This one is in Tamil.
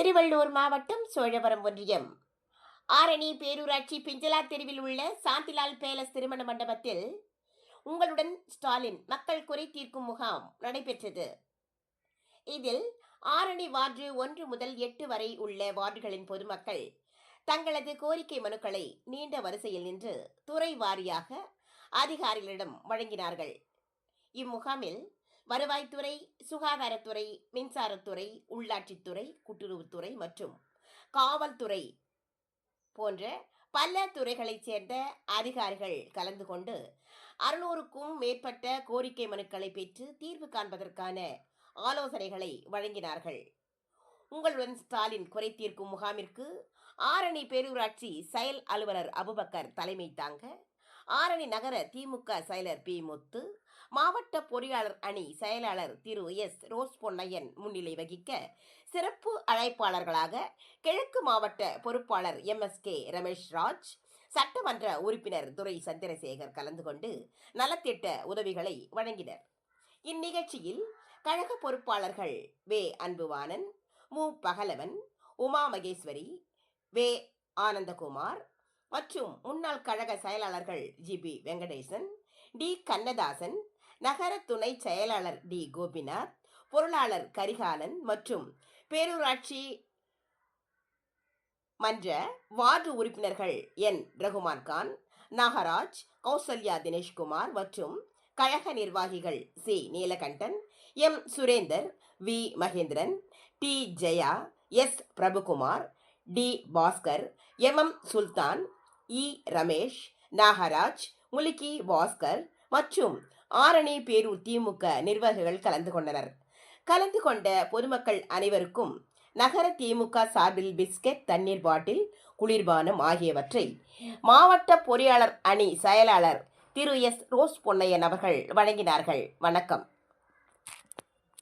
திருவள்ளூர் மாவட்டம் சோழவரம் ஒன்றியம். ஆரணி பேரூராட்சி பிஞ்சலா தெருவில் உள்ள சாந்திலால் பேலஸ் திருமண மண்டபத்தில் உங்களுடன் ஸ்டாலின் மக்கள் குறை தீர்க்கும் முகாம் நடைபெற்றது. இதில் ஆரணி வார்டு ஒன்று முதல் எட்டு வரை உள்ள வார்டுகளின் பொதுமக்கள் தங்களது கோரிக்கை மனுக்களை நீண்ட வரிசையில் நின்று துறை வாரியாக அதிகாரிகளிடம் வழங்கினார்கள். இம்முகாமில் வருவாய்த்துறை சுகாதாரத்துறை மின்சாரத்துறை உள்ளாட்சித்துறை கூட்டுறவுத்துறை மற்றும் காவல்துறை போன்ற பல துறைகளைச் சேர்ந்த அதிகாரிகள் கலந்து கொண்டு அறுநூறுக்கும் மேற்பட்ட கோரிக்கை மனுக்களை பெற்று தீர்வு காண்பதற்கான ஆலோசனைகளை வழங்கினார்கள். உங்களுடன் ஸ்டாலின் குறை தீர்க்கும் முகாமிற்கு ஆரணி பேரூராட்சி செயல் அலுவலர் அபுபக்கர் தலைமை தாங்க ஆரணி நகர திமுக செயலர் பி. முத்து மாவட்ட பொறியாளர் அணி செயலாளர் திரு. எஸ். ரோஸ் பொன்னையன் முன்னிலை வகிக்க சிறப்பு அழைப்பாளர்களாக கிழக்கு மாவட்ட பொறுப்பாளர் M. S. K. Ramesh Raj சட்டமன்ற உறுப்பினர் துரை சந்திரசேகர் கலந்து கொண்டு நலத்திட்ட உதவிகளை வழங்கினர். இந்நிகழ்ச்சியில் கழக பொறுப்பாளர்கள் வே. அன்புவானன் மு. பகலவன் உமா மகேஸ்வரி வே. ஆனந்தகுமார் மற்றும் முன்னாள் கழக செயலாளர்கள் G P Venkatesan T Kannadasan நகர துணை செயலாளர் டி கோபிநாத் பொருளாளர் கரிகாலன் மற்றும் பேரூராட்சி மன்ற வார்டு உறுப்பினர்கள் என். ரகுமான் கான் நாகராஜ் கௌசல்யா தினேஷ்குமார் மற்றும் கழக நிர்வாகிகள் C. Neelakandan M. Surender V. Mahendran T. Jaya S. Prabhukumar T. Bhaskar M. M. Sultan E. Ramesh Nagaraj முலிகி Bhaskar மற்றும் ஆரணி பேரூர் திமுக நிர்வாகிகள் கலந்து கொண்டனர். கலந்து கொண்ட பொதுமக்கள் அனைவருக்கும் நகர திமுக சார்பில் பிஸ்கெட் தண்ணீர் பாட்டில் குளிர்பானம் ஆகியவற்றை மாவட்ட பொறியாளர் அணி செயலாளர் திரு. எஸ். ரோஸ் பொன்னையன் அவர்கள் வழங்கினார்கள். வணக்கம்.